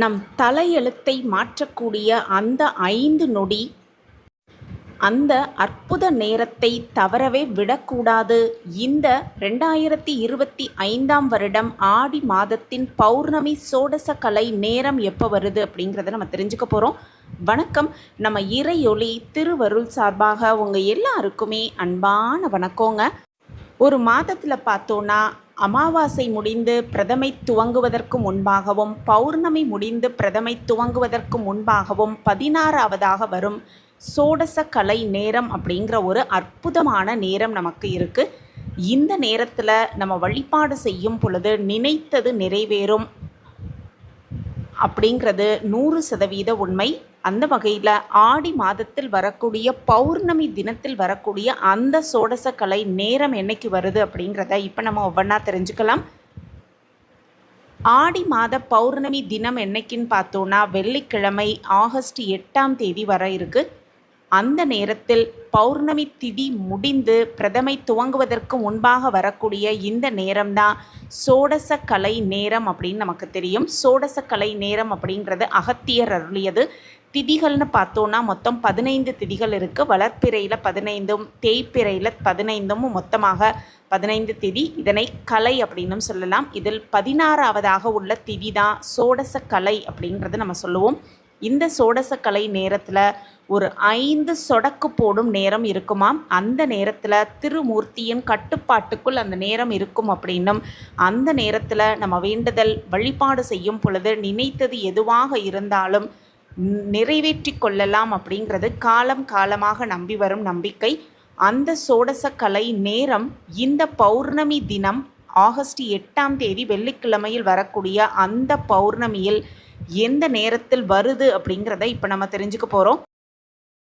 நம் தலையெழுத்தை மாற்றக்கூடிய அந்த ஐந்து நொடி அந்த அற்புத நேரத்தை தவறவே விடக்கூடாது. இந்த ரெண்டாயிரத்தி இருபத்தி ஐந்தாம் வருடம் ஆடி மாதத்தின் பௌர்ணமி சோடச கலை நேரம் எப்போ வருது அப்படிங்கிறத நம்ம தெரிஞ்சுக்க போகிறோம் வணக்கம். நம்ம இறையொளி திருவருள் சார்பாக உங்கள் எல்லாருக்குமே அன்பான வணக்கங்க. ஒரு மாதத்தில் பார்த்தோன்னா அமாவாசை முடிந்து பிரதமை துவங்குவதற்கு முன்பாகவும் பௌர்ணமி முடிந்து பிரதமை துவங்குவதற்கு முன்பாகவும் பதினாறாவதாக வரும் சோடச கலை நேரம் அப்படிங்கிற ஒரு அற்புதமான நேரம் நமக்கு இருக்குது இந்த நேரத்தில் நம்ம வழிபாடு செய்யும் பொழுது நினைத்தது நிறைவேறும் அப்படிங்கிறது நூறு சதவீத உண்மை. அந்த வகையில் ஆடி மாதத்தில் வரக்கூடிய பௌர்ணமி தினத்தில் வரக்கூடிய அந்த சோடச கலை நேரம் என்னைக்கு வருது அப்படிங்கிறத இப்போ நம்ம ஒவ்வொன்றா தெரிஞ்சுக்கலாம். ஆடி மாத பௌர்ணமி தினம் என்னைக்குன்னு பார்த்தோன்னா வெள்ளிக்கிழமை ஆகஸ்ட் எட்டாம் தேதி வர இருக்குது அந்த நேரத்தில் பௌர்ணமி திதி முடிந்து பிரதமை துவங்குவதற்கு முன்பாக வரக்கூடிய இந்த நேரம்தான் சோடச கலை நேரம் அப்படின்னு நமக்கு தெரியும். சோடச கலை நேரம் அப்படிங்கிறது அகத்தியர் அருளியது. திதிகள்னு பார்த்தோன்னா மொத்தம் பதினைந்து திதிகள் இருக்குது வளர்ப்பிறையில் பதினைந்தும் தேய்ப்பிறையில் பதினைந்தும் மொத்தமாக பதினைந்து திதி. இதனை கலை அப்படின்னும் சொல்லலாம். இதில் பதினாறாவதாக உள்ள திதி தான் சோடச கலை அப்படின்றத நம்ம சொல்லுவோம். இந்த சோடசக்கலை நேரத்தில் ஒரு ஐந்து சொடக்கு போடும் நேரம் இருக்குமாம். அந்த நேரத்தில் திருமூர்த்தியின் கட்டுப்பாட்டுக்குள் அந்த நேரம் இருக்கும் அப்படின்னும் அந்த நேரத்தில் நம்ம வேண்டுதல் வழிபாடு செய்யும் பொழுது நினைத்தது எதுவாக இருந்தாலும் நிறைவேற்றி கொள்ளலாம் அப்படிங்கிறது காலம் காலமாக நம்பி வரும் நம்பிக்கை. அந்த சோடசக்கலை நேரம் இந்த பௌர்ணமி தினம் ஆகஸ்ட் எட்டாம் தேதி வெள்ளிக்கிழமையில் வரக்கூடிய அந்த பௌர்ணமியில் எந்த நேரத்தில் வருது அப்படிங்கிறத இப்போ நம்ம தெரிஞ்சுக்க போகிறோம்